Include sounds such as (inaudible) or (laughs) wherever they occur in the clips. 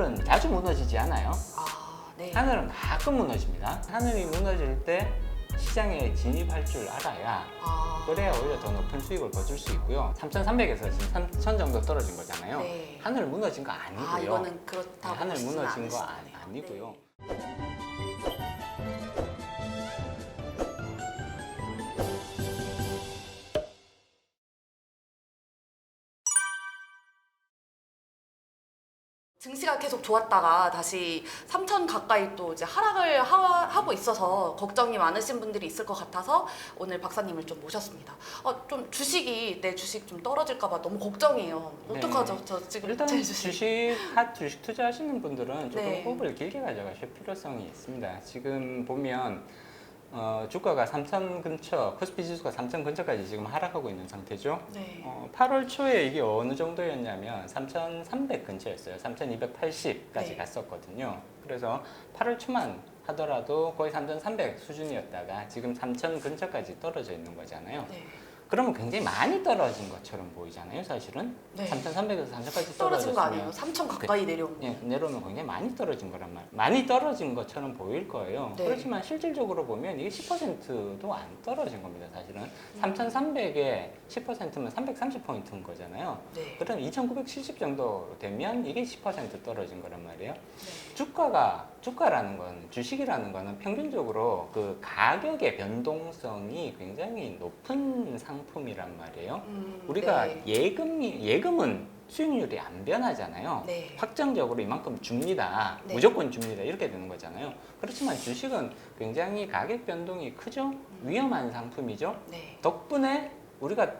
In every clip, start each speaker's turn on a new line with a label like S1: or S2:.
S1: 하늘은 자주 무너지지 않아요.
S2: 아, 네.
S1: 하늘은 가끔 무너집니다. 하늘이 무너질 때 시장에 진입할 줄 알아야
S2: 아,
S1: 그래야 오히려 더 높은 수익을 거둘 수 있고요. 3,300에서 지금 3,000 정도 떨어진 거잖아요.
S2: 네.
S1: 하늘 무너진 거 아니고요.
S2: 아, 이거는 그렇다고
S1: 네, 하늘 무너진 거 아니. 아니고요.
S2: 증시가 계속 좋았다가 다시 3천 가까이 또 이제 하락을 하, 하고 있어서 걱정이 많으신 분들이 있을 것 같아서 오늘 박사님을 좀 모셨습니다. 어, 좀 주식이 내 주식 좀 떨어질까봐 너무 걱정이에요.
S1: 네.
S2: 어떡하죠? 저 지금
S1: 일단
S2: 제
S1: 주식 하, 주식 투자하시는 분들은 조금
S2: 네.
S1: 호흡을 길게 가져가실 필요성이 있습니다. 지금 보면 어, 주가가 3천 근처, 코스피 지수가 3천 근처까지 지금 하락하고 있는 상태죠.
S2: 네.
S1: 어, 8월 초에 이게 어느 정도였냐면 3,300 근처였어요. 3,280까지
S2: 네.
S1: 갔었거든요. 그래서 8월 초만 하더라도 거의 3,300 수준이었다가 지금 3,000 근처까지 떨어져 있는 거잖아요.
S2: 네.
S1: 그러면 굉장히 많이 떨어진 것처럼 보이잖아요, 사실은.
S2: 네.
S1: 3,300에서 3,000까지
S2: 떨어진 거
S1: 떨어졌으면
S2: 아니에요? 3천 가까이 내려온 거.
S1: 예, 내려오면 굉장히 많이 떨어진 거란 말. 많이 떨어진 것처럼 보일 거예요.
S2: 네.
S1: 그렇지만 실질적으로 보면 이게 10%도 안 떨어진 겁니다, 사실은.
S2: 음.
S1: 3,300에 10%면 330포인트인 거잖아요.
S2: 네.
S1: 그럼 2,970 정도 되면 이게 10% 떨어진 거란 말이에요.
S2: 네.
S1: 주가가 주가라는 건 주식이라는 거는 평균적으로 그 가격의 변동성이 굉장히 높은 상품이란 말이에요.
S2: 음,
S1: 우리가
S2: 네.
S1: 예금이 예금은 수익률이 안 변하잖아요.
S2: 네.
S1: 확정적으로 이만큼 줍니다.
S2: 네.
S1: 무조건 줍니다. 이렇게 되는 거잖아요. 그렇지만 주식은 굉장히 가격 변동이 크죠. 위험한 상품이죠.
S2: 네.
S1: 덕분에 우리가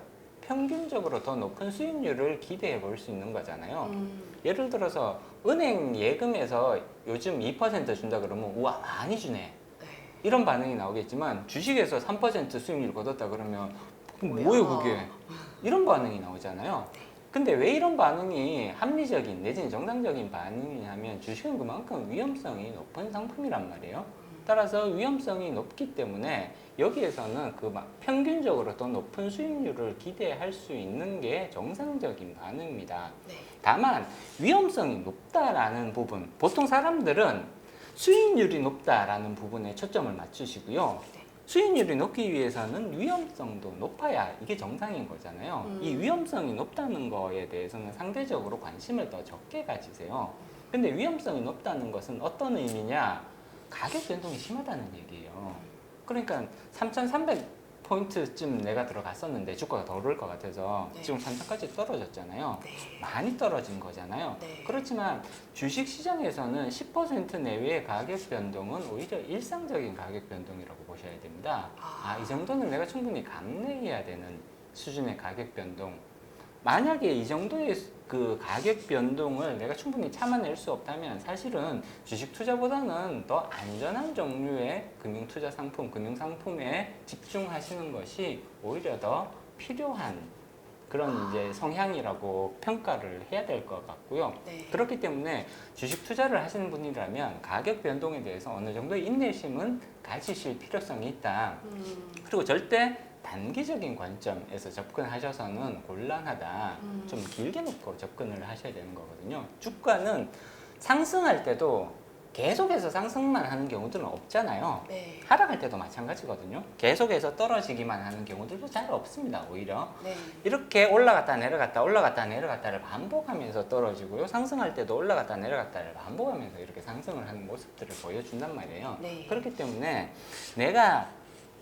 S1: 평균적으로 더 높은 수익률을 기대해 볼 수 있는 거잖아요.
S2: 음,
S1: 예를 들어서 은행 예금에서 요즘 2% 준다 그러면 우와 많이 주네.
S2: 네.
S1: 이런 반응이 나오겠지만 주식에서 3% 수익률 거뒀다 그러면. 뭐예요 그게? 이런 반응이 나오잖아요.
S2: 네.
S1: 근데 왜 이런 반응이 합리적인 내지는 정상적인 반응이냐면 주식은 그만큼 위험성이 높은 상품이란 말이에요.
S2: 음.
S1: 따라서 위험성이 높기 때문에 여기에서는 그 막 평균적으로 더 높은 수익률을 기대할 수 있는 게 정상적인 반응입니다.
S2: 네.
S1: 다만 위험성이 높다라는 부분 보통 사람들은 수익률이 높다라는 부분에 초점을 맞추시고요.
S2: 네.
S1: 수익률이 높기 위해서는 위험성도 높아야 이게 정상인 거잖아요.
S2: 음.
S1: 이 위험성이 높다는 거에 대해서는 상대적으로 관심을 더 적게 가지세요. 근데 위험성이 높다는 것은 어떤 의미냐? 가격 변동이 심하다는 얘기예요. 그러니까 3,300 포인트쯤 내가 들어갔었는데 주가가 더 오를 것 같아서
S2: 네.
S1: 지금 3,000까지 떨어졌잖아요.
S2: 네.
S1: 많이 떨어진 거잖아요.
S2: 네.
S1: 그렇지만 주식 시장에서는 10% 내외의 가격 변동은 오히려 일상적인 가격 변동이라고 보셔야 됩니다.
S2: 아.
S1: 아, 이 정도는 내가 충분히 감내해야 되는 수준의 가격 변동. 만약에 이 정도의 수- 그 가격 변동을 내가 충분히 참아낼 수 없다면 사실은 주식 투자보다는 더 안전한 종류의 금융 투자 상품, 금융 상품에 집중하시는 것이 오히려 더 필요한 그런 이제 성향이라고 평가를 해야 될 것 같고요.
S2: 네.
S1: 그렇기 때문에 주식 투자를 하시는 분이라면 가격 변동에 대해서 어느 정도의 인내심은 가지실 필요성이 있다.
S2: 음,
S1: 그리고 절대 단기적인 관점에서 접근하셔서는 곤란하다.
S2: 음.
S1: 좀 길게 놓고 접근을 하셔야 되는 거거든요. 주가는 상승할 때도 계속해서 상승만 하는 경우들은 없잖아요.
S2: 네.
S1: 하락할 때도 마찬가지거든요. 계속해서 떨어지기만 하는 경우들도 잘 없습니다. 오히려
S2: 네.
S1: 이렇게 올라갔다 내려갔다 올라갔다 내려갔다를 반복하면서 떨어지고요. 상승할 때도 올라갔다 내려갔다를 반복하면서 이렇게 상승을 하는 모습들을 보여준단 말이에요.
S2: 네.
S1: 그렇기 때문에 내가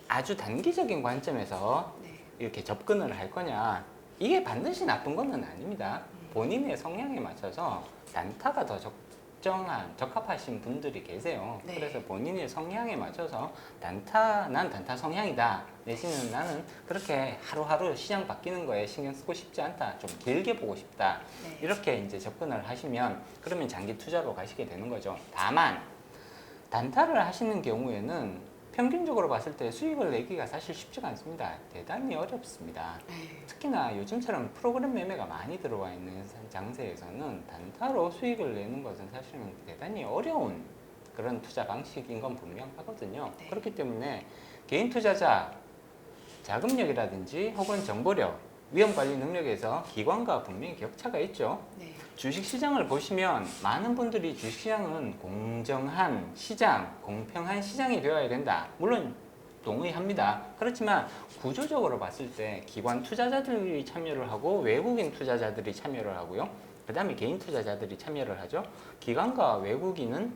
S1: 아주 단기적인 관점에서
S2: 네.
S1: 이렇게 접근을 할 거냐 이게 반드시 나쁜 건 아닙니다. 본인의 성향에 맞춰서 단타가 더 적정한 적합하신 분들이 계세요.
S2: 네.
S1: 그래서 본인의 성향에 맞춰서 단타 난 단타 성향이다 내지는 나는 그렇게 하루하루 시장 바뀌는 거에 신경 쓰고 싶지 않다 좀 길게 보고 싶다
S2: 네.
S1: 이렇게 이제 접근을 하시면 그러면 장기 투자로 가시게 되는 거죠. 다만 단타를 하시는 경우에는 평균적으로 봤을 때 수익을 내기가 사실 쉽지가 않습니다. 대단히 어렵습니다.
S2: 네.
S1: 특히나 요즘처럼 프로그램 매매가 많이 들어와 있는 장세에서는 단타로 수익을 내는 것은 사실은 대단히 어려운 그런 투자 방식인 건 분명하거든요.
S2: 네.
S1: 그렇기 때문에 개인 투자자 자금력이라든지 혹은 정보력, 위험 관리 능력에서 기관과 분명히 격차가 있죠.
S2: 네.
S1: 주식 시장을 보시면 많은 분들이 주식 시장은 공정한 시장, 공평한 시장이 되어야 된다. 물론 동의합니다. 그렇지만 구조적으로 봤을 때 기관 투자자들이 참여를 하고 외국인 투자자들이 참여를 하고요. 그 다음에 개인 투자자들이 참여를 하죠. 기관과 외국인은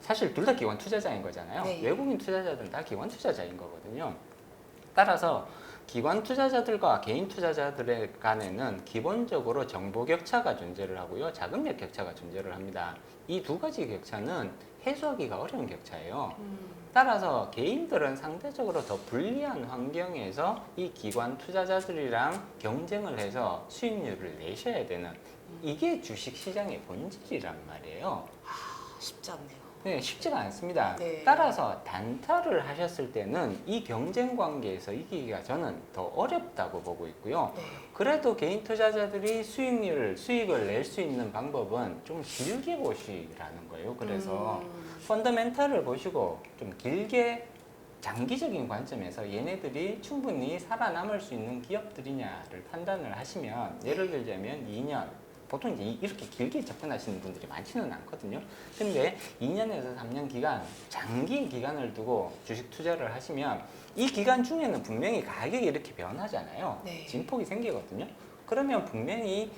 S1: 사실 둘 다 기관 투자자인 거잖아요.
S2: 네.
S1: 외국인 투자자들은 다 기관 투자자인 거거든요. 따라서 기관 투자자들과 개인 투자자들의 간에는 기본적으로 정보 격차가 존재를 하고요. 자금력 격차가 존재를 합니다. 이 두 가지 격차는 해소하기가 어려운 격차예요.
S2: 음,
S1: 따라서 개인들은 상대적으로 더 불리한 환경에서 이 기관 투자자들이랑 경쟁을 해서 수익률을 내셔야 되는 이게 주식 시장의 본질이란 말이에요.
S2: 쉽지 않네요.
S1: 네, 쉽지가 않습니다.
S2: 네.
S1: 따라서 단타를 하셨을 때는 이 경쟁 관계에서 이기기가 저는 더 어렵다고 보고 있고요.
S2: 네.
S1: 그래도 개인 투자자들이 수익률, 수익을 낼 수 있는 방법은 좀 길게 보시라는 거예요. 그래서
S2: 음,
S1: 펀더멘탈을 보시고 좀 길게 장기적인 관점에서 얘네들이 충분히 살아남을 수 있는 기업들이냐를 판단을 하시면 예를 들자면 2년 보통 이제 이- 이렇게 길게 접근하시는 분들이 많지는 않거든요. 근데 2년에서 3년 기간 장기 기간을 두고 주식 투자를 하시면 이 기간 중에는 분명히 가격이 이렇게 변하잖아요.
S2: 네.
S1: 진폭이 생기거든요. 그러면 분명히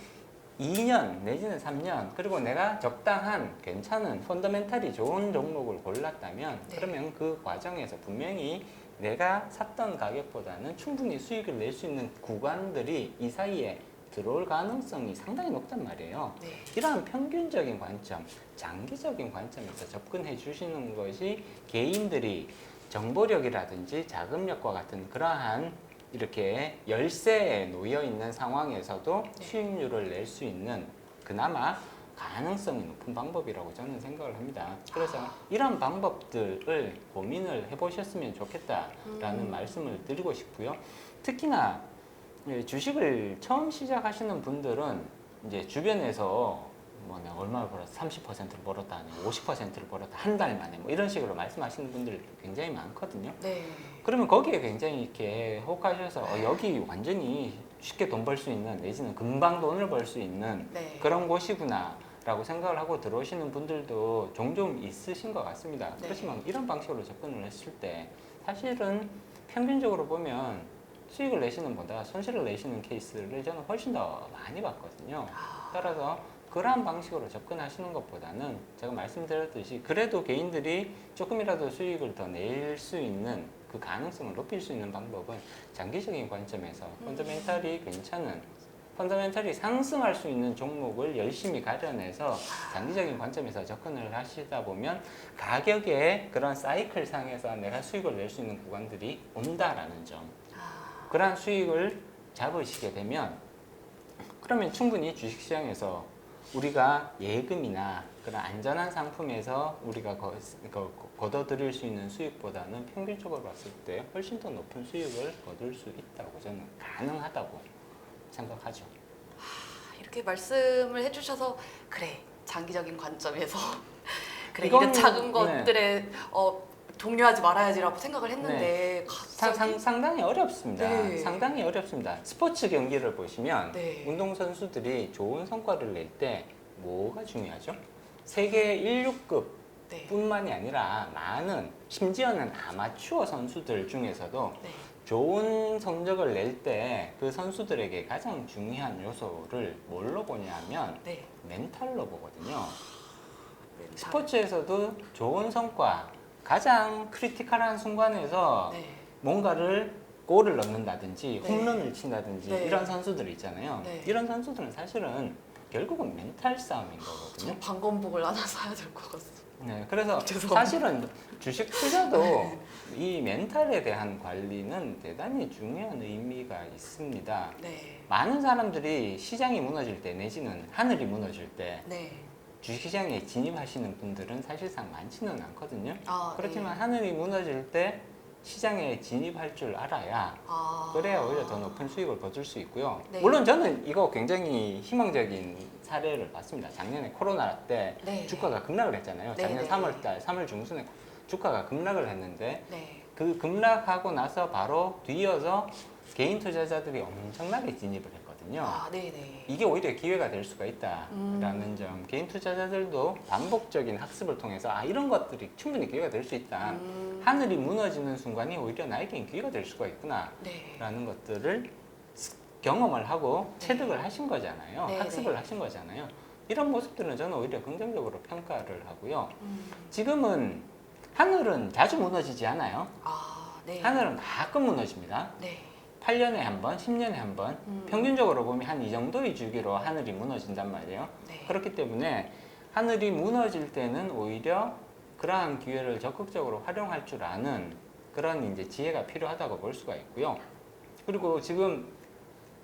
S1: 2년 내지는 3년 그리고 내가 적당한 괜찮은 펀더멘탈이 좋은 종목을 골랐다면
S2: 네.
S1: 그러면 그 과정에서 분명히 내가 샀던 가격보다는 충분히 수익을 낼 수 있는 구간들이 이 사이에 들어올 가능성이 상당히 높단 말이에요.
S2: 네.
S1: 이러한 평균적인 관점, 장기적인 관점에서 접근해 주시는 것이 개인들이 정보력이라든지 자금력과 같은 그러한 이렇게 열세에 놓여 있는 상황에서도
S2: 네.
S1: 수익률을 낼 수 있는 그나마 가능성이 높은 방법이라고 저는 생각을 합니다. 그래서 이런 방법들을 고민을 해보셨으면 좋겠다라는
S2: 음.
S1: 말씀을 드리고 싶고요. 특히나 예, 주식을 처음 시작하시는 분들은 이제 주변에서 뭐 내가 얼마를 벌었어 30%를 벌었다 아니 50%를 벌었다 한 달 만에 뭐 이런 식으로 말씀하시는 분들 굉장히 많거든요.
S2: 네.
S1: 그러면 거기에 굉장히 이렇게 혹하셔서 어, 여기 완전히 쉽게 돈 벌 수 있는 내지는 금방 돈을 벌 수 있는
S2: 네.
S1: 그런 곳이구나. 라고 생각을 하고 들어오시는 분들도 종종 있으신 것 같습니다.
S2: 네.
S1: 그렇지만 이런 방식으로 접근을 했을 때 사실은 평균적으로 보면 수익을 내시는 보다 손실을 내시는 케이스를 저는 훨씬 더 많이 봤거든요.
S2: 아,
S1: 따라서 그러한 방식으로 접근하시는 것보다는 제가 말씀드렸듯이 그래도 개인들이 조금이라도 수익을 더 낼 수 있는 그 가능성을 높일 수 있는 방법은 장기적인 관점에서 펀더멘탈이 괜찮은 펀더멘탈이 상승할 수 있는 종목을 열심히 가려내서 장기적인 관점에서 접근을 하시다 보면 가격의 그런 사이클 상에서 내가 수익을 낼 수 있는 구간들이 온다라는 점.
S2: 아,
S1: 그러한 수익을 잡으시게 되면 그러면 충분히 주식시장에서 우리가 예금이나 그런 안전한 상품에서 우리가 거, 거, 걷어들일 수 있는 수익보다는 평균적으로 봤을 때 훨씬 더 높은 수익을 거둘 수 있다고 저는 가능하다고 생각하죠.
S2: 이렇게 말씀을 해주셔서 그래 장기적인 관점에서 (laughs) 그래
S1: 이건-
S2: 이런 작은
S1: 네.
S2: 것들에 어, 동요하지 말아야지라고 생각을 했는데
S1: 상,
S2: 갑자기
S1: 상, 상당히 어렵습니다.
S2: 네.
S1: 상당히 어렵습니다. 스포츠 경기를 보시면
S2: 네.
S1: 운동 선수들이 좋은 성과를 낼 때 뭐가 중요하죠? 세계 1류급
S2: 네.
S1: 뿐만이 아니라 많은 심지어는 아마추어 선수들 중에서도
S2: 네.
S1: 좋은 성적을 낼 때 그 선수들에게 가장 중요한 요소를 뭘로 보냐면
S2: 네.
S1: 멘탈로 보거든요.
S2: 멘탈.
S1: 스포츠에서도 좋은 성과, 가장 크리티컬한 순간에서
S2: 네.
S1: 뭔가를 골을 넣는다든지
S2: 네.
S1: 홈런을 친다든지
S2: 네.
S1: 이런 선수들 있잖아요.
S2: 네.
S1: 이런 선수들은 사실은 결국은 멘탈 싸움인 거거든요.
S2: 저 방검복을 하나 사야 될 것 같습니다.
S1: 네, 그래서 (laughs)
S2: 죄송합니다.
S1: 사실은 주식 투자도 (laughs) 이 멘탈에 대한 관리는 대단히 중요한 의미가 있습니다.
S2: 네.
S1: 많은 사람들이 시장이 무너질 때 내지는 하늘이 무너질 때
S2: 네.
S1: 주식시장에 진입하시는 분들은 사실상 많지는 않거든요.
S2: 아,
S1: 그렇지만
S2: 네.
S1: 하늘이 무너질 때 시장에 진입할 줄 알아야
S2: 아.
S1: 그래야 오히려 더 높은 수익을 거둘 수 있고요.
S2: 네.
S1: 물론 저는 이거 굉장히 희망적인 사례를 봤습니다. 작년에 코로나 때
S2: 네.
S1: 주가가 급락을 했잖아요.
S2: 네,
S1: 작년
S2: 네.
S1: 3월 달, 3월 중순에 주가가 급락을 했는데
S2: 네.
S1: 그 급락하고 나서 바로 뒤이어서 개인 투자자들이 엄청나게 진입을 했거든요. 거거든요.
S2: 아, 네네.
S1: 이게 오히려 기회가 될 수가 있다라는
S2: 음.
S1: 점. 개인 투자자들도 반복적인 학습을 통해서 아 이런 것들이 충분히 기회가 될 수 있다.
S2: 음.
S1: 하늘이 무너지는 순간이 오히려 나에겐 기회가 될 수가 있구나라는
S2: 네.
S1: 것들을 스- 경험을 하고
S2: 네.
S1: 체득을 하신 거잖아요.
S2: 네,
S1: 학습을
S2: 네.
S1: 하신 거잖아요. 이런 모습들은 저는 오히려 긍정적으로 평가를 하고요.
S2: 음.
S1: 지금은 하늘은 자주 무너지지 않아요.
S2: 아, 네.
S1: 하늘은 가끔 무너집니다.
S2: 네.
S1: 8년에 한 번, 10년에 한 번,
S2: 음.
S1: 평균적으로 보면 한 이 정도의 주기로 하늘이 무너진단 말이에요.
S2: 네.
S1: 그렇기 때문에 하늘이 무너질 때는 오히려 그러한 기회를 적극적으로 활용할 줄 아는 그런 이제 지혜가 필요하다고 볼 수가 있고요. 그리고 지금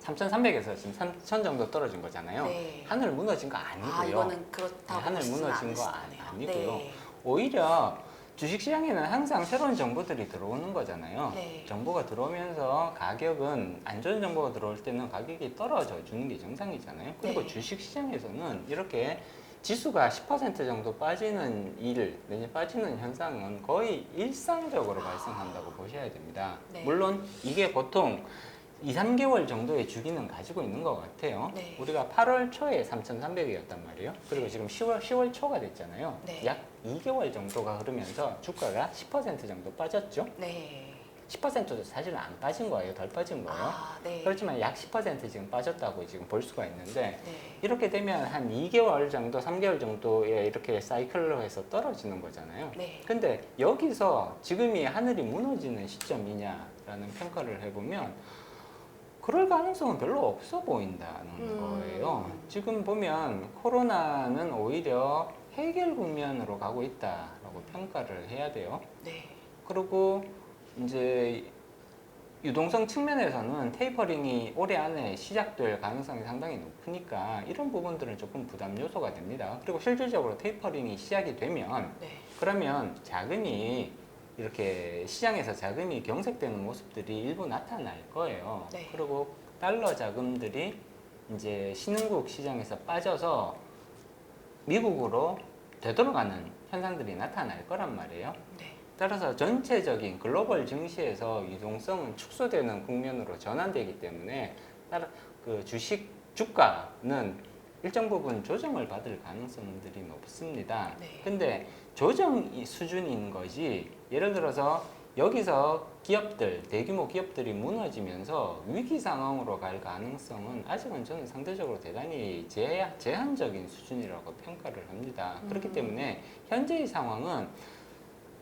S1: 3,300에서 지금 3,000 정도 떨어진 거잖아요.
S2: 네.
S1: 하늘 무너진 거 아니고요.
S2: 아, 이거는 그렇다고
S1: 네, 하늘 무너진 거
S2: 않으시네요.
S1: 아니- 아니 고요.
S2: 네.
S1: 오히려 주식시장에는 항상 새로운 정보들이 들어오는 거잖아요.
S2: 네.
S1: 정보가 들어오면서 가격은 안 좋은 정보가 들어올 때는 가격이 떨어져 주는 게 정상이잖아요. 그리고
S2: 네.
S1: 주식시장에서는 이렇게 지수가 10% 정도 빠지는 일, 내지 빠지는 현상은 거의 일상적으로 발생한다고 보셔야 됩니다.
S2: 네.
S1: 물론 이게 보통 2, 3개월 정도의 주기는 가지고 있는 것 같아요.
S2: 네.
S1: 우리가 8월 초에 3,300이었단 말이에요. 그리고 지금 10월, 10월 초가 됐잖아요.
S2: 네.
S1: 약 2개월 정도가 흐르면서 주가가 10% 정도 빠졌죠.
S2: 네.
S1: 10%도 사실은 안 빠진 거예요. 덜 빠진 거예요.
S2: 아, 네.
S1: 그렇지만 약 10% 지금 빠졌다고 지금 볼 수가 있는데
S2: 네.
S1: 이렇게 되면 한 2개월 정도, 3개월 정도에 이렇게 사이클로 해서 떨어지는 거잖아요.
S2: 네.
S1: 근데 여기서 지금이 하늘이 무너지는 시점이냐라는 평가를 해보면 그럴 가능성은 별로 없어 보인다는
S2: 음.
S1: 거예요. 지금 보면 코로나는 오히려 해결 국면으로 가고 있다라고 평가를 해야 돼요.
S2: 네.
S1: 그리고 이제 유동성 측면에서는 테이퍼링이 올해 안에 시작될 가능성이 상당히 높으니까 이런 부분들은 조금 부담 요소가 됩니다. 그리고 실질적으로 테이퍼링이 시작이 되면
S2: 네.
S1: 그러면 자금이 이렇게 시장에서 자금이 경색되는 모습들이 일부 나타날 거예요.
S2: 네.
S1: 그리고 달러 자금들이 이제 신흥국 시장에서 빠져서 미국으로 되돌아가는 현상들이 나타날 거란 말이에요.
S2: 네.
S1: 따라서 전체적인 글로벌 증시에서 유동성은 축소되는 국면으로 전환되기 때문에 따라 그 주식 주가는 일정 부분 조정을 받을 가능성들이 높습니다.
S2: 네.
S1: 근데 조정 이 수준인 거지 예를 들어서 여기서 기업들 대규모 기업들이 무너지면서 위기 상황으로 갈 가능성은 아직은 저는 상대적으로 대단히 제, 제한적인 수준이라고 평가를 합니다. 그렇기
S2: 음.
S1: 때문에 현재의 상황은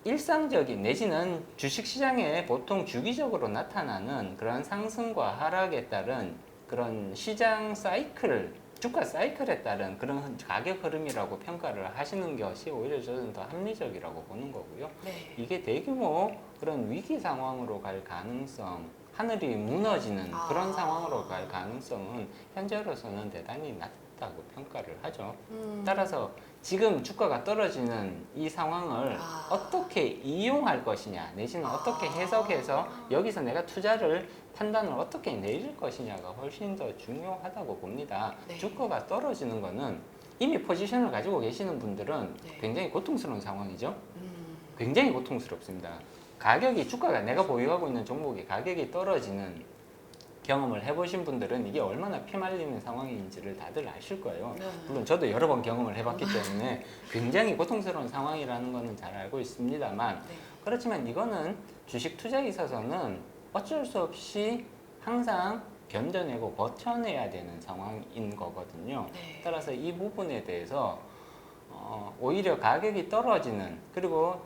S1: 일상적인 내지는 주식 시장에 보통 주기적으로 나타나는 그런 상승과 하락에 따른 그런 시장 사이클, 주가 사이클에 따른 그런 가격 흐름이라고 평가를 하시는 것이 오히려 저는 더 합리적이라고 보는 거고요.
S2: 네.
S1: 이게 대규모 그런 위기 상황으로 갈 가능성, 하늘이 무너지는
S2: 아.
S1: 그런 상황으로 갈 가능성은 현재로서는 대단히 낮다고 평가를 하죠.
S2: 음.
S1: 따라서 지금 주가가 떨어지는 이 상황을
S2: 아.
S1: 어떻게 이용할 것이냐 내지는 어떻게
S2: 아.
S1: 해석해서 여기서 내가 투자를 판단을 어떻게 내릴 것이냐가 훨씬 더 중요하다고 봅니다.
S2: 네.
S1: 주가가 떨어지는 거는 이미 포지션을 가지고 계시는 분들은
S2: 네.
S1: 굉장히 고통스러운 상황이죠.
S2: 음.
S1: 굉장히 고통스럽습니다. 가격이 주가가 내가 보유하고 있는 종목이 가격이 떨어지는 경험을 해보신 분들은 이게 얼마나 피말리는 상황인지를 다들 아실 거예요.
S2: 네.
S1: 물론 저도 여러 번 경험을 해봤기 때문에 굉장히 고통스러운 상황이라는 거는 잘 알고 있습니다만
S2: 네.
S1: 그렇지만 이거는 주식 투자에 있어서는 어쩔 수 없이 항상 견뎌내고 버텨내야 되는 상황인 거거든요.
S2: 네.
S1: 따라서 이 부분에 대해서 어, 오히려 가격이 떨어지는 그리고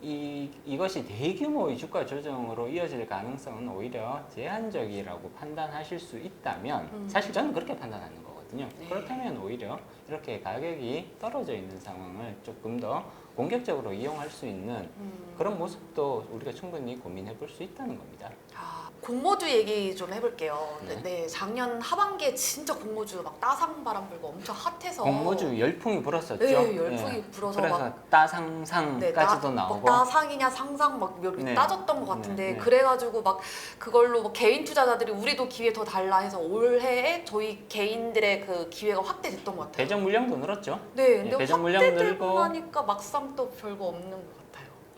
S1: 이, 이것이 대규모의 주가 조정으로 이어질 가능성은 오히려 제한적이라고 판단하실 수 있다면
S2: 음.
S1: 사실 저는 그렇게 판단하는 거거든요.
S2: 네.
S1: 그렇다면 오히려 이렇게 가격이 떨어져 있는 상황을 조금 더 공격적으로 이용할 수 있는
S2: 음.
S1: 그런 모습도 우리가 충분히 고민해 볼 수 있다는 겁니다.
S2: 아, 공모주 얘기 좀 해볼게요.
S1: 네.
S2: 네. 작년 하반기에 진짜 공모주 막 따상 바람 불고 엄청 핫해서
S1: 공모주 열풍이 불었었죠.
S2: 네, 열풍이
S1: 예.
S2: 불어서
S1: 그래서
S2: 막
S1: 따상상까지도
S2: 네,
S1: 나오고
S2: 막 따상이냐 상상 막 몇-
S1: 네.
S2: 따졌던 것 같은데
S1: 네, 네.
S2: 그래가지고 막 그걸로 뭐 개인 투자자들이 우리도 기회 더 달라 해서 올해에 저희 개인들의 그 기회가 확대됐던 것 같아요.
S1: 배정 물량도 늘었죠.
S2: 네, 근데
S1: 예, 배정 물량
S2: 확대되고
S1: 늘고
S2: 나니까 막상 또 별거 없는 것.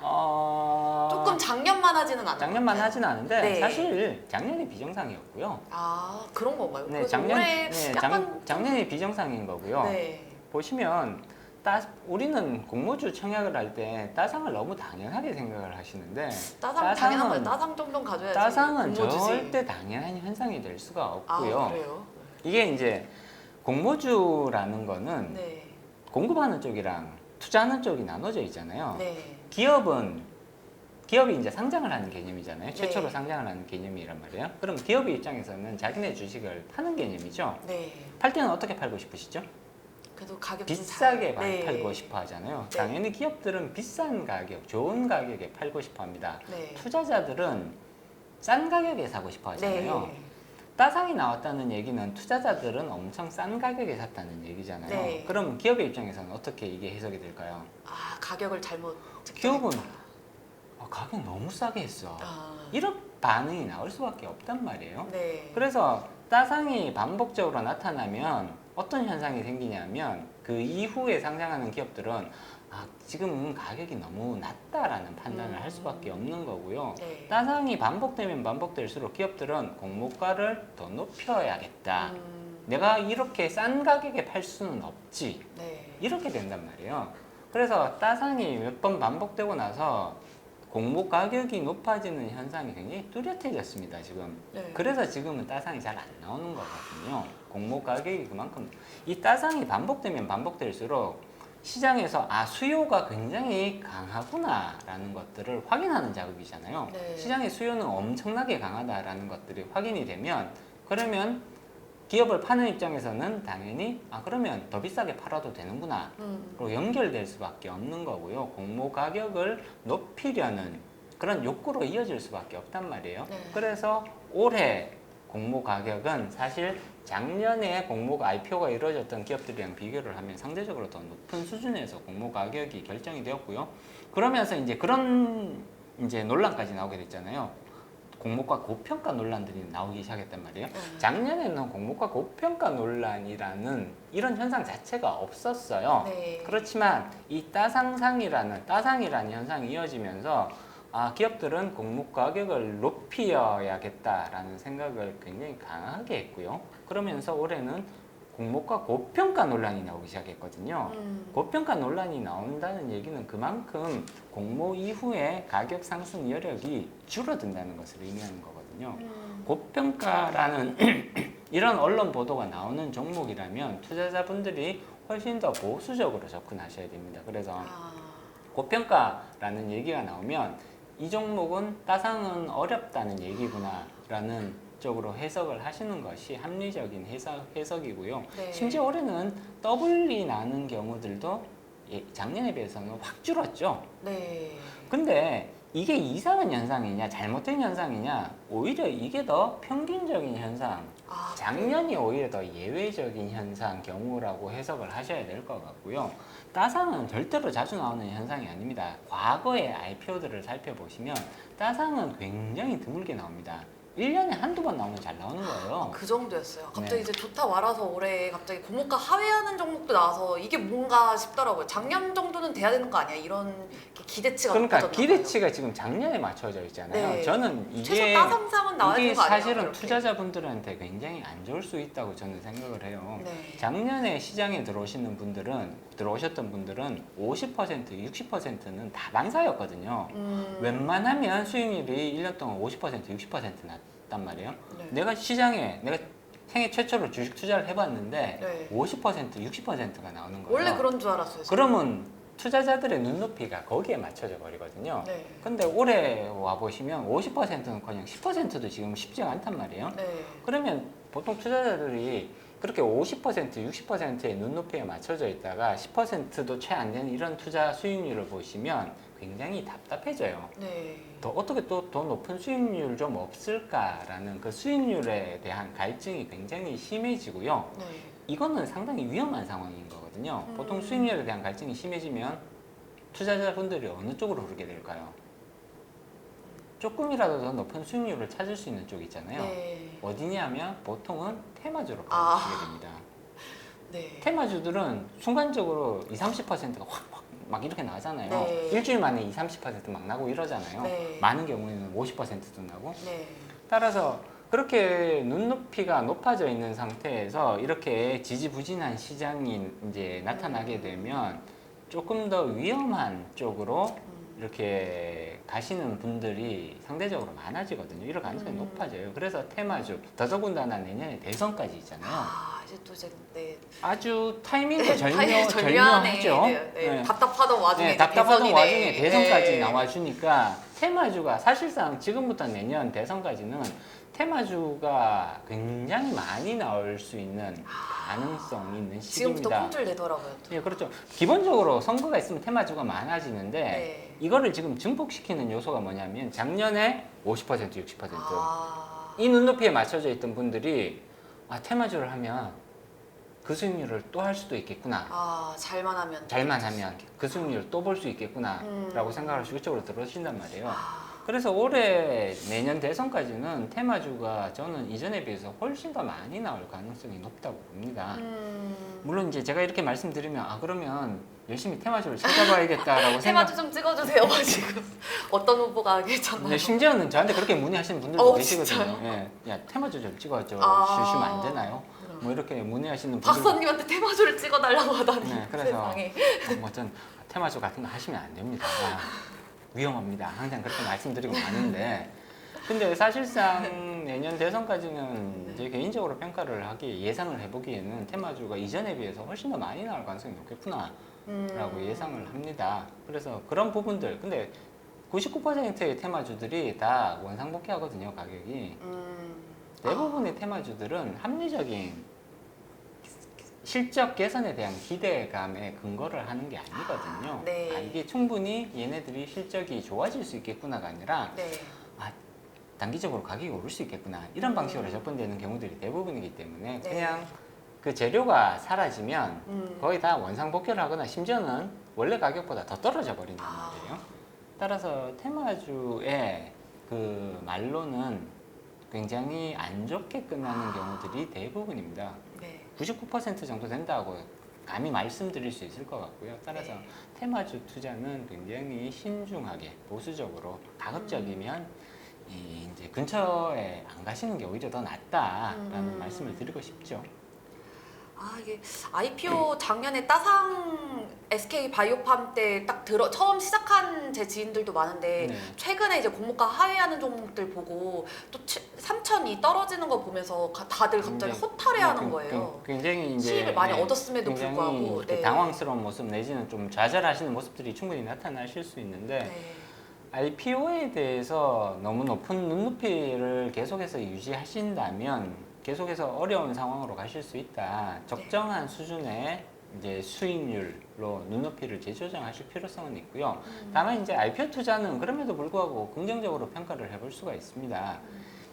S1: 어,
S2: 조금 작년만 하지는 않아요.
S1: 작년만 하진 않은데
S2: 네.
S1: 사실 작년이 비정상이었고요.
S2: 아 그런 건가요?
S1: 네,
S2: 그래서
S1: 작년
S2: 올해
S1: 네,
S2: 약간
S1: 작, 작년이 비정상인 거고요.
S2: 네.
S1: 보시면 따, 우리는 공모주 청약을 할 때 따상을 너무 당연하게 생각을 하시는데
S2: 따상 당연한 거예요. 따상 정도는 가져야지.
S1: 따상은
S2: 공모주지.
S1: 절대 당연한 현상이 될 수가 없고요.
S2: 아 그래요?
S1: 이게 이제 공모주라는 거는
S2: 네.
S1: 공급하는 쪽이랑 투자하는 쪽이 나눠져 있잖아요.
S2: 네.
S1: 기업은 기업이 이제 상장을 하는 개념이잖아요. 최초로
S2: 네.
S1: 상장을 하는 개념이란 말이에요. 그럼 기업의 입장에서는 자기네 주식을 파는 개념이죠.
S2: 네.
S1: 팔 때는 어떻게 팔고 싶으시죠?
S2: 그래도 가격 좀
S1: 비싸게
S2: 잘- 네.
S1: 팔고 싶어 하잖아요.
S2: 네.
S1: 당연히 기업들은 비싼 가격, 좋은 가격에 팔고 싶어 합니다.
S2: 네.
S1: 투자자들은 싼 가격에 사고 싶어 하잖아요.
S2: 네.
S1: 따상이 나왔다는 얘기는 투자자들은 엄청 싼 가격에 샀다는 얘기잖아요.
S2: 네.
S1: 그럼 기업의 입장에서는 어떻게 이게 해석이 될까요?
S2: 아 가격을 잘못
S1: 기업은. 아, 가격 너무 싸게 했어.
S2: 아.
S1: 이런 반응이 나올 수밖에 없단 말이에요.
S2: 네.
S1: 그래서 따상이 반복적으로 나타나면 어떤 현상이 생기냐면 그 이후에 상장하는 기업들은 아, 지금 가격이 너무 낮다라는 판단을
S2: 음.
S1: 할 수밖에 없는 거고요.
S2: 네.
S1: 따상이 반복되면 반복될수록 기업들은 공모가를 더 높여야겠다.
S2: 음,
S1: 내가 이렇게 싼 가격에 팔 수는 없지.
S2: 네.
S1: 이렇게 된단 말이에요. 그래서 따상이 몇 번 반복되고 나서 공모 가격이 높아지는 현상이 굉장히 뚜렷해졌습니다. 지금.
S2: 네.
S1: 그래서 지금은 따상이 잘 안 나오는 거거든요. 공모 가격이 그만큼 이 따상이 반복되면 반복될수록 시장에서 아 수요가 굉장히 강하구나라는 것들을 확인하는 작업이잖아요.
S2: 네.
S1: 시장의 수요는 엄청나게 강하다라는 것들이 확인이 되면 그러면 기업을 파는 입장에서는 당연히 아 그러면 더 비싸게 팔아도 되는구나
S2: 음,
S1: 로 연결될 수밖에 없는 거고요. 공모 가격을 높이려는 그런 욕구로 이어질 수밖에 없단 말이에요.
S2: 네.
S1: 그래서 올해 공모 가격은 사실 작년에 공모 IPO가 이루어졌던 기업들이랑 비교를 하면 상대적으로 더 높은 수준에서 공모 가격이 결정이 되었고요. 그러면서 이제 그런 이제 논란까지 나오게 됐잖아요. 공모가 고평가 논란들이 나오기 시작했단 말이에요.
S2: 네.
S1: 작년에는 공모가 고평가 논란이라는 이런 현상 자체가 없었어요.
S2: 네.
S1: 그렇지만 이 따상상이라는 따상이라는 현상이 이어지면서 아, 기업들은 공모 가격을 높여야겠다라는 생각을 굉장히 강하게 했고요. 그러면서 올해는 공모가 고평가 논란이 나오기 시작했거든요.
S2: 음,
S1: 고평가 논란이 나온다는 얘기는 그만큼 공모 이후에 가격 상승 여력이 줄어든다는 것을 의미하는 거거든요.
S2: 음,
S1: 고평가라는 (clears throat) 이런 언론 보도가 나오는 종목이라면 투자자분들이 훨씬 더 보수적으로 접근하셔야 됩니다. 그래서
S2: 아,
S1: 고평가라는 얘기가 나오면 이 종목은 따상은 어렵다는 얘기구나라는 쪽으로 해석을 하시는 것이 합리적인 해석, 해석이고요.
S2: 네.
S1: 심지어 올해는 더블이 나는 경우들도 예, 작년에 비해서는 확 줄었죠.
S2: 네.
S1: 근데 이게 이상한 현상이냐 잘못된 현상이냐 오히려 이게 더 평균적인 현상
S2: 아,
S1: 작년이 오히려 더 예외적인 현상 경우라고 해석을 하셔야 될 것 같고요 따상은 절대로 자주 나오는 현상이 아닙니다 과거의 IPO들을 살펴보시면 따상은 굉장히 드물게 나옵니다 1년에 한두 번 나오면 잘 나오는 거예요
S2: 그 정도였어요. 갑자기
S1: 네.
S2: 이제 좋다 말아서 올해 갑자기 고목가 하회하는 종목도 나와서 이게 뭔가 싶더라고요. 작년 정도는 돼야 되는 거 아니야? 이런 게 기대치가
S1: 그러니까
S2: 높아졌나 봐요.
S1: 기대치가 지금 작년에 맞춰져 있잖아요
S2: 네.
S1: 저는
S2: 최소
S1: 이게
S2: 따상상은 나와야
S1: 이게? 사실은
S2: 그렇게.
S1: 투자자분들한테 굉장히 안 좋을 수 있다고 저는 생각을 해요.
S2: 네.
S1: 작년에 시장에 들어오시는 분들은 들어오셨던 분들은 50% 60%는 다반사였거든요.
S2: 음,
S1: 웬만하면 수익률이 1년 동안 50% 60% 났단 말이에요.
S2: 네.
S1: 내가 시장에 내가 생애 최초로 주식 투자를 해봤는데
S2: 네.
S1: 50% 60%가 나오는 거예요.
S2: 원래 그런 줄 알았어요. 저는.
S1: 그러면 투자자들의 눈높이가 거기에 맞춰져 버리거든요.
S2: 네.
S1: 근데 올해 와 보시면 50%는 그냥 10%도 지금 쉽지가 않단 말이에요.
S2: 네.
S1: 그러면 보통 투자자들이 그렇게 50% 60%의 눈높이에 맞춰져 있다가 10%도 채 안 되는 이런 투자 수익률을 보시면 굉장히 답답해져요.
S2: 네.
S1: 더 어떻게 또 더 높은 수익률 좀 없을까라는 그 수익률에 대한 갈증이 굉장히 심해지고요.
S2: 네.
S1: 이거는 상당히 위험한 상황인 거거든요.
S2: 음.
S1: 보통 수익률에 대한 갈증이 심해지면 투자자분들이 어느 쪽으로 흐르게 될까요? 조금이라도 더 높은 수익률을 찾을 수 있는 쪽 있잖아요.
S2: 네.
S1: 어디냐면 보통은 테마주로
S2: 아.
S1: 가시게 됩니다.
S2: 네.
S1: 테마주들은 순간적으로 20, 30%가 확, 확 막 이렇게 나잖아요.
S2: 네.
S1: 일주일 만에 2, 30%막 나고 이러잖아요.
S2: 네.
S1: 많은 경우에는 50%도 나고.
S2: 네.
S1: 따라서 그렇게 눈높이가 높아져 있는 상태에서 이렇게 지지부진한 시장이 이제 나타나게 되면 조금 더 위험한 쪽으로
S2: 음.
S1: 이렇게 가시는 분들이 상대적으로 많아지거든요. 이럴 가능성이
S2: 음.
S1: 높아져요. 그래서 테마주 더더군다나 내년에 대선까지 있잖아요.
S2: 아 이제 또 이제 네.
S1: 아주 타이밍도
S2: 네,
S1: 절묘,
S2: 절묘하네.
S1: 절묘하죠.
S2: 네, 네.
S1: 네.
S2: 답답하던 와중에
S1: 네,
S2: 이제
S1: 답답하던
S2: 대선이네.
S1: 와중에 대선까지
S2: 네.
S1: 나와주니까 테마주가 사실상 지금부터 내년 대선까지는 테마주가 굉장히 많이 나올 수 있는 가능성이 있는
S2: 지금부터
S1: 시기입니다.
S2: 폰줄 내더라고요. 또.
S1: 예, 그렇죠. 기본적으로 선거가 있으면 테마주가 많아지는데
S2: 네.
S1: 이거를 지금 증폭시키는 요소가 뭐냐면 작년에 50% 60%.
S2: 아.
S1: 이 눈높이에 맞춰져 있던 분들이 아, 테마주를 하면 그 수익률을 또 할 수도 있겠구나.
S2: 아 잘만 하면.
S1: 잘만 하면 그 수익률을 또 볼 수 있겠구나
S2: 음.
S1: 라고 생각을 주기적으로 들어오신단 말이에요.
S2: 아,
S1: 그래서 올해 내년 대선까지는 테마주가 저는 이전에 비해서 훨씬 더 많이 나올 가능성이 높다고 봅니다.
S2: 음.
S1: 물론 이제 제가 이렇게 말씀드리면 아 그러면 열심히 테마주를 찾아봐야겠다라고 (laughs) 생각.
S2: 테마주 좀 찍어주세요 (laughs) 지금 어떤 후보가 괜찮나요?
S1: 심지어는 저한테 그렇게 문의하시는 분들도
S2: 어,
S1: 계시거든요. 예, 야 테마주 좀 찍어줘
S2: 아.
S1: 주시면 안 되나요? 뭐 이렇게 문의하시는 분들.
S2: 박사님한테 테마주를 찍어달라고 하다니
S1: 네, 그래서 (laughs)
S2: 세상에
S1: 뭐 전 테마주 같은 거 하시면 안 됩니다. 위험합니다. 항상 그렇게 말씀드리고 많은데. 근데 사실상 내년 대선까지는 제 개인적으로 평가를 하기 예상을 해보기에는 테마주가 이전에 비해서 훨씬 더 많이 나올 가능성이 높겠구나 라고
S2: 음.
S1: 예상을 합니다. 그래서 그런 부분들 근데 99%의 테마주들이 다 원상복귀 하거든요 가격이
S2: 음.
S1: 대부분의 테마주들은 합리적인 실적 개선에 대한 기대감에 근거를 하는 게 아니거든요.
S2: 아, 네.
S1: 아, 이게 충분히 얘네들이 실적이 좋아질 수 있겠구나가 아니라
S2: 네.
S1: 아, 단기적으로 가격이 오를 수 있겠구나 이런 방식으로 접근되는 경우들이 대부분이기 때문에
S2: 음. 네.
S1: 그냥 그 재료가 사라지면
S2: 음.
S1: 거의 다 원상 복귀를 하거나 심지어는 원래 가격보다 더 떨어져 버린단
S2: 아.
S1: 말이에요. 따라서 테마주의 그 말로는 굉장히 안 좋게 끝나는
S2: 아.
S1: 경우들이 대부분입니다.
S2: 네.
S1: 99% 정도 된다고 감히 말씀드릴 수 있을 것 같고요. 따라서
S2: 네.
S1: 테마주 투자는 굉장히 신중하게 보수적으로 가급적이면 이 이제 근처에 안 가시는 게 오히려 더 낫다라는
S2: 음.
S1: 말씀을 드리고 싶죠.
S2: 아 이게 IPO 작년에 따상 SK 바이오팜 때 딱 들어 처음 시작한 제 지인들도 많은데
S1: 네.
S2: 최근에 이제 공모가 하회하는 종목들 보고 또 3천이 떨어지는 거 보면서 가- 다들 갑자기
S1: 굉장히-
S2: 호탈해하는
S1: 그-
S2: 거예요.
S1: 그- 굉장히 이제
S2: 수익을 많이
S1: 네,
S2: 얻었음에도
S1: 굉장히
S2: 불구하고
S1: 이렇게
S2: 네.
S1: 당황스러운 모습 내지는 좀 좌절하시는 모습들이 충분히 나타나실 수 있는데
S2: 네.
S1: IPO에 대해서 너무 높은 눈높이를 계속해서 유지하신다면 계속해서 어려운 상황으로 가실 수 있다. 적정한 수준의 이제 수익률 로 눈높이를 재조정하실 필요성은 있고요.
S2: 음.
S1: 다만 이제 IPO 투자는 그럼에도 불구하고 긍정적으로 평가를 해볼 수가 있습니다.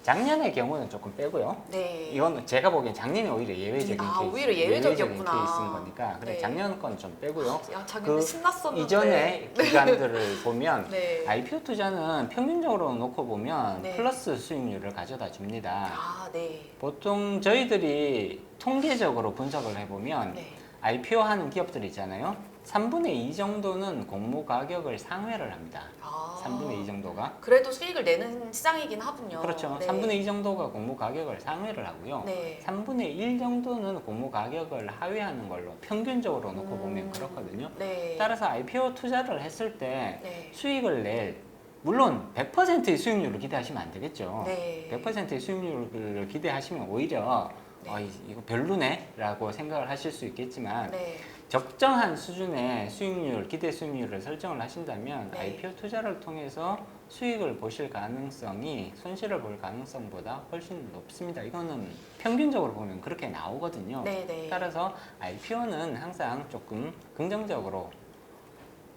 S1: 작년의 경우는 조금 빼고요.
S2: 네.
S1: 이건 제가 보기엔 작년이 오히려 예외적인
S2: 아,
S1: 케이스,
S2: 오히려 예외적이었구나.
S1: 케이스인 거니까 그래
S2: 네.
S1: 작년 건 좀 빼고요.
S2: 야 작년에
S1: 그
S2: 신났었는데
S1: 이전의 (laughs) 기간들을 보면
S2: 네.
S1: IPO 투자는 평균적으로 놓고 보면
S2: 네.
S1: 플러스 수익률을 가져다 줍니다.
S2: 아 네.
S1: 보통 저희들이 통계적으로 분석을 해보면
S2: 네.
S1: IPO 하는 기업들 있잖아요. 3분의 2 정도는 공모 가격을 상회를 합니다.
S2: 아.
S1: 3분의 2 정도가.
S2: 그래도 수익을 내는 시장이긴 하군요.
S1: 그렇죠.
S2: 네.
S1: 3분의 2 정도가 공모 가격을 상회를 하고요.
S2: 네.
S1: 3분의 1 정도는 공모 가격을 하회하는 걸로 평균적으로 놓고
S2: 음.
S1: 보면 그렇거든요.
S2: 네.
S1: 따라서 IPO 투자를 했을 때
S2: 네.
S1: 수익을 낼 물론 100%의 수익률을 기대하시면 안 되겠죠.
S2: 네.
S1: 100%의 수익률을 기대하시면 오히려
S2: 네.
S1: 어, 이- 이거 별로네라고 생각을 하실 수 있겠지만
S2: 네.
S1: 적정한 수준의 수익률, 기대 수익률을 설정을 하신다면
S2: 네.
S1: IPO 투자를 통해서 수익을 보실 가능성이 손실을 볼 가능성보다 훨씬 높습니다. 이거는 평균적으로 보면 그렇게 나오거든요.
S2: 네. 네.
S1: 따라서 IPO는 항상 조금 긍정적으로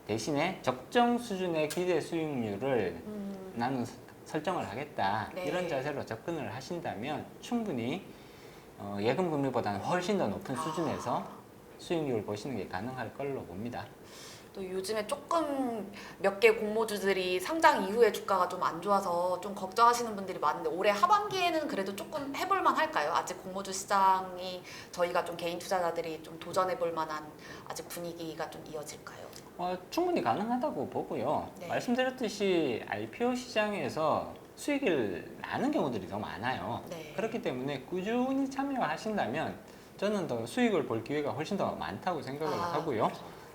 S1: 대신에 적정 수준의 기대 수익률을
S2: 음,
S1: 나는 설정을 하겠다
S2: 네.
S1: 이런 자세로 접근을 하신다면 충분히 어, 예금 금리보다는 훨씬 더 높은
S2: 아.
S1: 수준에서 수익률을 보시는 게 가능할 걸로 봅니다.
S2: 또 요즘에 조금 몇 개 공모주들이 상장 이후에 주가가 좀 안 좋아서 좀 걱정하시는 분들이 많은데 올해 하반기에는 그래도 조금 해볼만 할까요? 아직 공모주 시장이 저희가 좀 개인 투자자들이 좀 도전해볼 만한 아직 분위기가 좀 이어질까요?
S1: 어, 충분히 가능하다고 보고요.
S2: 네.
S1: 말씀드렸듯이 IPO 시장에서 수익을 나는 경우들이 더 많아요.
S2: 네.
S1: 그렇기 때문에 꾸준히 참여하신다면 저는 더 수익을 볼 기회가 훨씬 더 많다고 생각을
S2: 아,
S1: 하고요.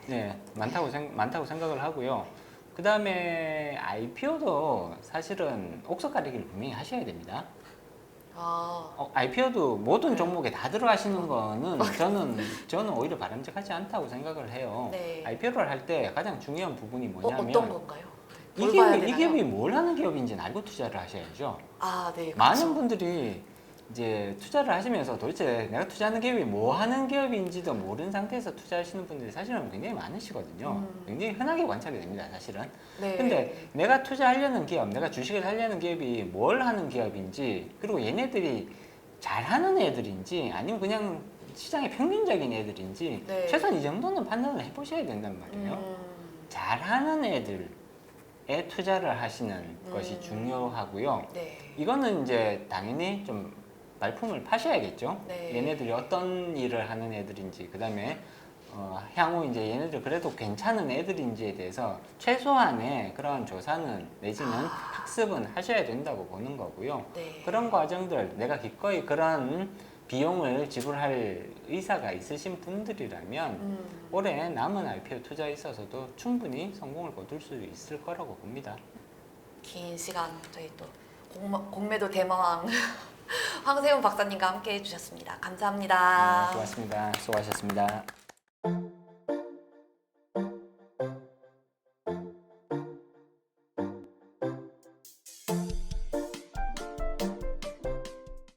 S1: 네, 많다고 생 많다고 생각을 하고요. 그 다음에 IPO도 사실은 옥석 가리기를 분명히 하셔야 됩니다.
S2: 아,
S1: 어, IPO도 모든
S2: 네.
S1: 종목에 다 들어가시는 거는 (laughs) 저는 저는 오히려 바람직하지 않다고 생각을 해요.
S2: 네.
S1: IPO를 할 때 가장 중요한 부분이
S2: 어,
S1: 뭐냐면
S2: 어떤 건가요?
S1: 이 기업이, 이
S2: 되나요?
S1: 기업이 뭘 하는 기업인지는 알고 투자를 하셔야죠.
S2: 아, 네. 그렇죠.
S1: 많은 분들이 이제 투자를 하시면서 도대체 내가 투자하는 기업이 뭐 하는 기업인지도 모르는 상태에서 투자하시는 분들이 사실은 굉장히 많으시거든요.
S2: 음.
S1: 굉장히 흔하게 관찰이 됩니다, 사실은.
S2: 네.
S1: 근데 내가 투자하려는 기업, 내가 주식을 하려는 기업이 뭘 하는 기업인지, 그리고 얘네들이 잘하는 애들인지, 아니면 그냥 시장의 평균적인 애들인지,
S2: 네.
S1: 최소한 이 정도는 판단을 해보셔야 된단 말이에요.
S2: 음,
S1: 잘하는 애들 에 투자를 하시는 것이
S2: 음.
S1: 중요하고요.
S2: 네.
S1: 이거는 이제 당연히 좀 말품을 파셔야겠죠.
S2: 네.
S1: 얘네들이 어떤 일을 하는 애들인지, 그 다음에 어, 향후 이제 얘네들 그래도 괜찮은 애들인지에 대해서 최소한의 그런 조사는 내지는
S2: 아.
S1: 학습은 하셔야 된다고 보는 거고요.
S2: 네.
S1: 그런 과정들 내가 기꺼이 그런 비용을 지불할 의사가 있으신 분들이라면
S2: 음,
S1: 올해 남은 IPO 투자에 있어서도 충분히 성공을 거둘 수 있을 거라고 봅니다.
S2: 긴 시간 저희 또 공모, 공매도 대마왕 (laughs) 황세훈 박사님과 함께 해주셨습니다. 감사합니다.
S1: 네, 고맙습니다. 수고하셨습니다.